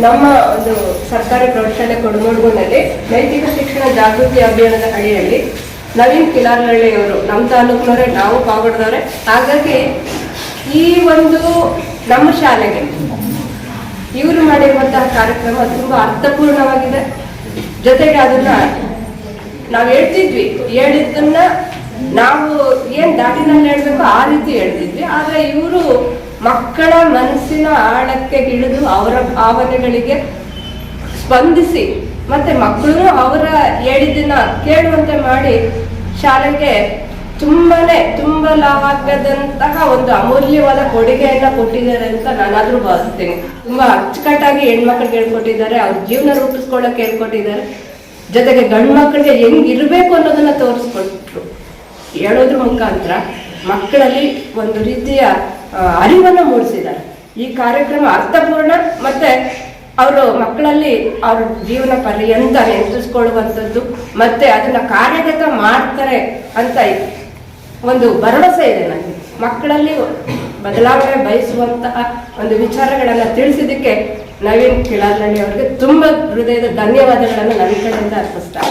ನಮ್ಮ ಒಂದು ಸರ್ಕಾರಿ ಪ್ರೌಢಶಾಲೆ ಕೊಡಮೂಡುವಿನಲ್ಲಿ ನೈತಿಕ ಶಿಕ್ಷಣ ಜಾಗೃತಿ ಅಭಿಯಾನದ ಅಡಿಯಲ್ಲಿ ನವೀನ್ ಕಿಲಾರಹಳ್ಳಿಯವರು ನಮ್ಮ ತಾಲೂಕಿನವರೇ, ನಾವು ಪಾಲ್ಗೊಳ್ದವ್ರೆ ಹಾಗಾಗಿ ಈ ಒಂದು ನಮ್ಮ ಶಾಲೆಗೆ ಇವರು ಮಾಡಿರುವಂತಹ ಕಾರ್ಯಕ್ರಮ ತುಂಬಾ ಅರ್ಥಪೂರ್ಣವಾಗಿದೆ. ಜೊತೆಗೆ ಅದನ್ನ ನಾವು ಹೇಳ್ತಿದ್ವಿ, ಹೇಳಿದ್ದನ್ನ ನಾವು ಏನ್ ದಾಟಿನಲ್ಲಿ ಹೇಳ್ಬೇಕು ಆ ರೀತಿ ಹೇಳ್ತಿದ್ವಿ. ಆದ್ರೆ ಇವರು ಮಕ್ಕಳ ಮನಸ್ಸಿನ ಆಳಕ್ಕೆ ಹಿಡಿದು ಅವರ ಭಾವನೆಗಳಿಗೆ ಸ್ಪಂದಿಸಿ, ಮತ್ತೆ ಮಕ್ಕಳು ಅವರ ಹೇಳಿದ್ದನ್ನ ಕೇಳುವಂತೆ ಮಾಡಿ ಶಾಲೆಗೆ ತುಂಬಾನೇ ತುಂಬಲಾಗದಂತಹ ಒಂದು ಅಮೂಲ್ಯವಾದ ಕೊಡುಗೆಯನ್ನ ಕೊಟ್ಟಿದ್ದಾರೆ ಅಂತ ನಾನಾದ್ರೂ ಭಾವಿಸ್ತೇನೆ. ತುಂಬಾ ಅಚ್ಚುಕಟ್ಟಾಗಿ ಹೆಣ್ಮಕ್ಳಿಗೆ ಹೇಳ್ಕೊಟ್ಟಿದ್ದಾರೆ ಅವ್ರ ಜೀವನ ರೂಪಿಸ್ಕೊಳ್ಳೋಕೆ ಹೇಳ್ಕೊಟ್ಟಿದ್ದಾರೆ. ಜೊತೆಗೆ ಗಂಡು ಮಕ್ಕಳಿಗೆ ಹೆಂಗಿರ್ಬೇಕು ಅನ್ನೋದನ್ನ ತೋರಿಸ್ಕೊಟ್ರು. ಹೇಳೋದ್ರ ಮುಖಾಂತರ ಮಕ್ಕಳಲ್ಲಿ ಒಂದು ರೀತಿಯ ಅರಿವನ್ನು ಮೂಡಿಸಿದ್ದಾರೆ. ಈ ಕಾರ್ಯಕ್ರಮ ಅರ್ಥಪೂರ್ಣ ಮತ್ತೆ ಅವರು ಮಕ್ಕಳಲ್ಲಿ ಅವ್ರ ಜೀವನ ಪರ್ಯಂತ ನೆನಪಿಸ್ಕೊಳ್ಳುವಂಥದ್ದು ಮತ್ತೆ ಅದನ್ನ ಕಾರ್ಯಗತ ಮಾಡ್ತಾರೆ ಅಂತ ಒಂದು ಭರವಸೆ ಇದೆ ನನಗೆ. ಮಕ್ಕಳಲ್ಲಿ ಬದಲಾವಣೆ ಬಯಸುವಂತಹ ಒಂದು ವಿಚಾರಗಳನ್ನ ತಿಳಿಸಿದ್ದಕ್ಕೆ ನವೀನ್ ಕಿಳಾರಳ್ಳಿ ಅವರಿಗೆ ತುಂಬ ಹೃದಯದ ಧನ್ಯವಾದಗಳನ್ನು ನನ್ನ ಕಡೆಯಿಂದ ಅರ್ಪಿಸ್ತಾರೆ